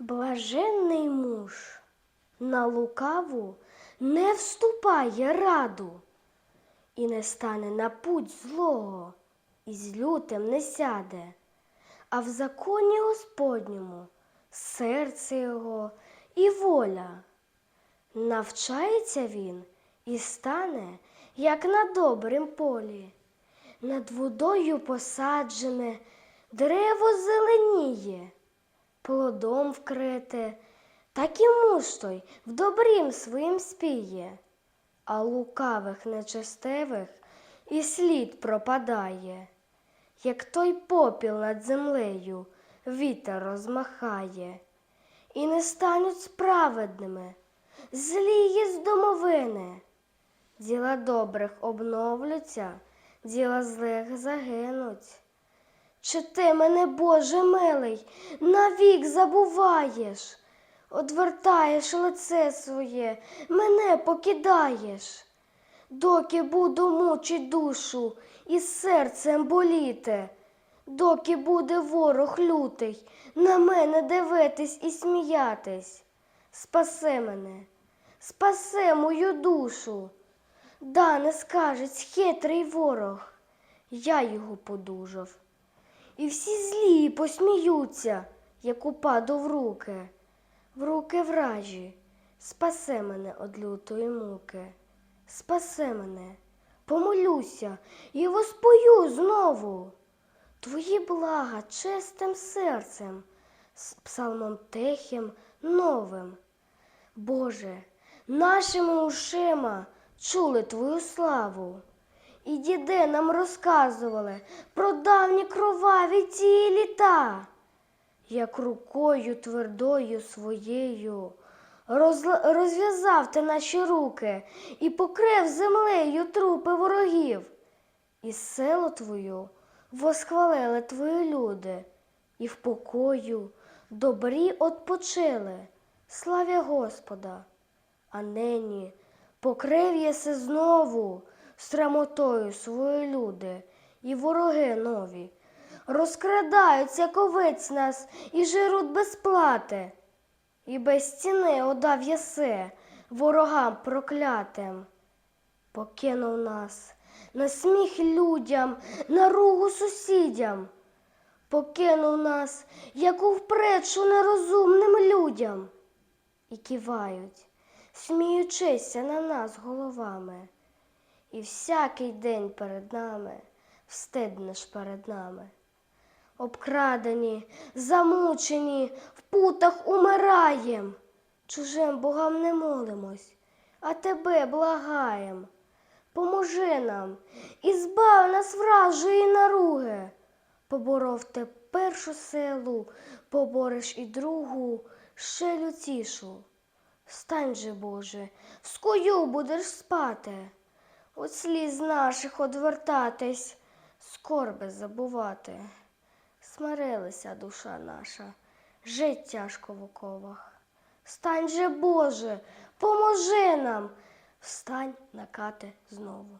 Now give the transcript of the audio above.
Блаженний муж на лукаву не вступає раду, і не стане на путь злого, і з лютим не сяде, а в законі Господньому серце його і воля. Навчається він і стане, як на добрім полі. Над водою посаджене, дерево зеленіє, плодом вкрите, так і муж той в добрім своїм спіє, а лукавих нечестивих і слід пропадає, як той попіл над землею вітер розмахає, і не стануть справедними, злі є з домовини. Діла добрих обновляться, діла злих загинуть. Чи ти мене, Боже милий, навік забуваєш, одвертаєш лице своє, мене покидаєш, доки буду мучить душу і серцем боліти, доки буде ворог лютий, на мене дивитись і сміятись. Спаси мене, спаси мою душу. Да, не скажеться хитрий ворог, я його подужав. І всі злі посміються, як упаду в руки, в руки вражі, спаси мене од лютої муки, спаси мене, помолюся і воспою знову. Твої блага чистим серцем, з псалмом тихим, новим. Боже, нашими ушима чули Твою славу. І діди нам розказували про давні кроваві ті літа, як рукою твердою своєю розла- розв'язав ти наші руки і покрив землею трупи ворогів. І силу твою восхвалили твої люди, і в покою добрі отпочили, славя Господа. А нині покрив єси знову срамотою свої люди і вороги нові. Розкрадаються ковиць нас і жируть без плати, і без ціни одав єси ворогам проклятим. Покинув нас на сміх людям, на ругу сусідям, покинув нас, як у впречу нерозумним людям, і кивають, сміючися на нас головами, і всякий день перед нами встиднеш перед нами. Обкрадені, замучені, в путах умираєм, чужим богам не молимось, а тебе благаєм. Поможи нам і збав нас вражої наруги. Поборов ти першу силу, побореш і другу, ще люцішу. Стань же, Боже, скою будеш спати, от сліз наших одвертатись, скорби забувати. Смирилася душа наша, жить тяжко в оковах. Стань же, Боже, поможи нам, встань накати знову.